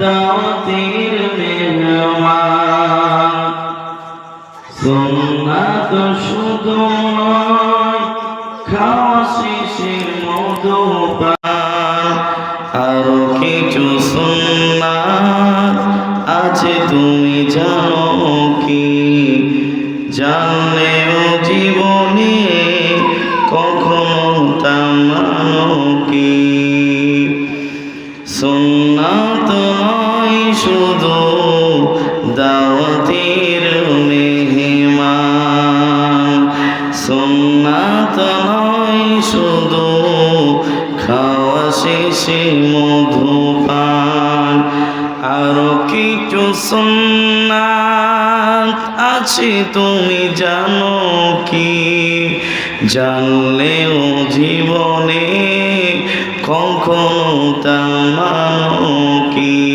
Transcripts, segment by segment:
দাওয়াতের মেহমান। সুন্নাত শুধু নয় খাওয়া শিশির মধু আরও কিছু সুন্নাত আছে তুমি জানো শেষে মধুপান। আরও কিছু সুন্নাত আছে তুমি জানো কি? জানলেও জীবনে কখনো তা মানো কি?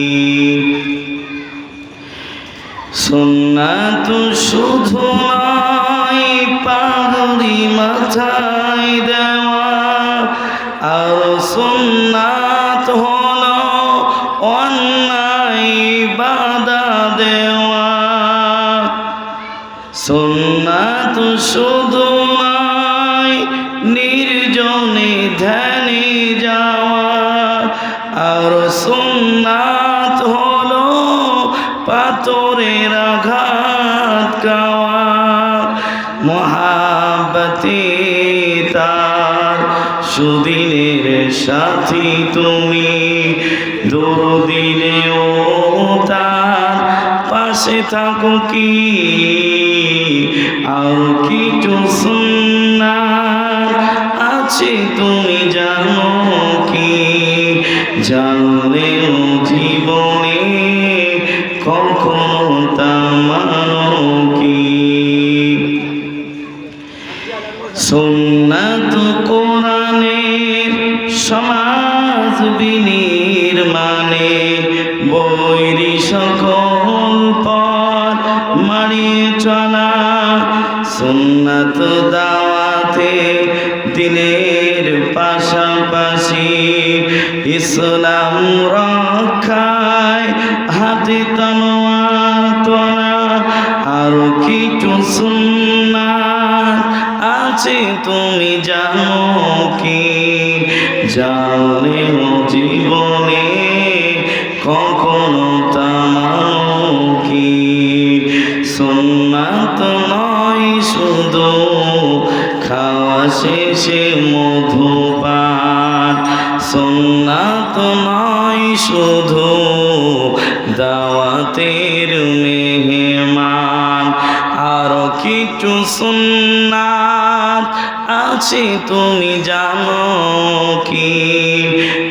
সুন্নাত শুধু নয় পাগড়ি মাথায় অন্যায় বাধা দেওয়া। সুন্নাত শুধু নাই নির্জনে ধ্যানে যাওয়া। আর সুন্নাত হলো পাথরের আঘাত। সুদিনের সাথী তুমি দুদিনেও তার পাশে থাকো কি? আর কিছু সুন্নাত আছে তুমি জানো কি? জানলেও জীবনে কখনো তা মানো কি? সুন্নাত কোরআনের সুন্নাত দাওয়াতে দিনের পাশাপাশি ইসলাম রক্ষায় হাতে তনোয়ার তোলা আরও কিছু সুন্নাত আছে, তুমি জানো কি? জানলেও জীবনে শেষে মধুপান। সুন্নাত নয় শুধু দাওয়াতের মেহমান, আরও কিছু সুন্নাত আছে তুমি জানো কি?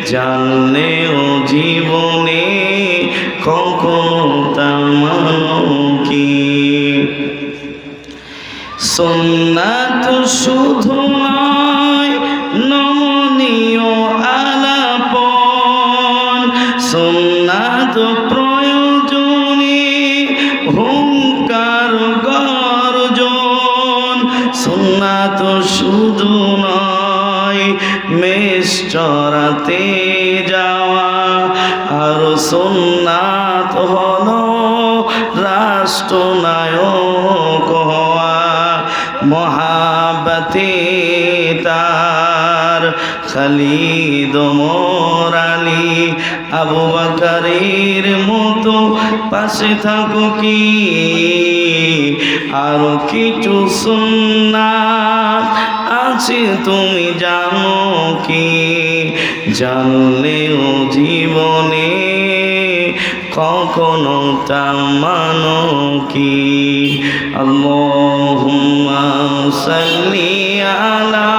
জানলেও জীবনে কখনো তা মানো সুন্নাত শুধু নয়, নমনীয় আলাপন। সুন্নাত প্রয়োজনে হুঙ্কার গর্জন। সুন্নাত শুধু নয়, মেষ চড়াতে যাওয়া। আর সুন্নাত খালিদ মোরালি আবু বাকারের মতো পাশে থাকো কি? আরও কিছু সুন্নাত আছে তুমি জানো কি? জানলেও জীবনে কখনো তা মানো কি? আল্লাহুম্মা সাল্লি আলা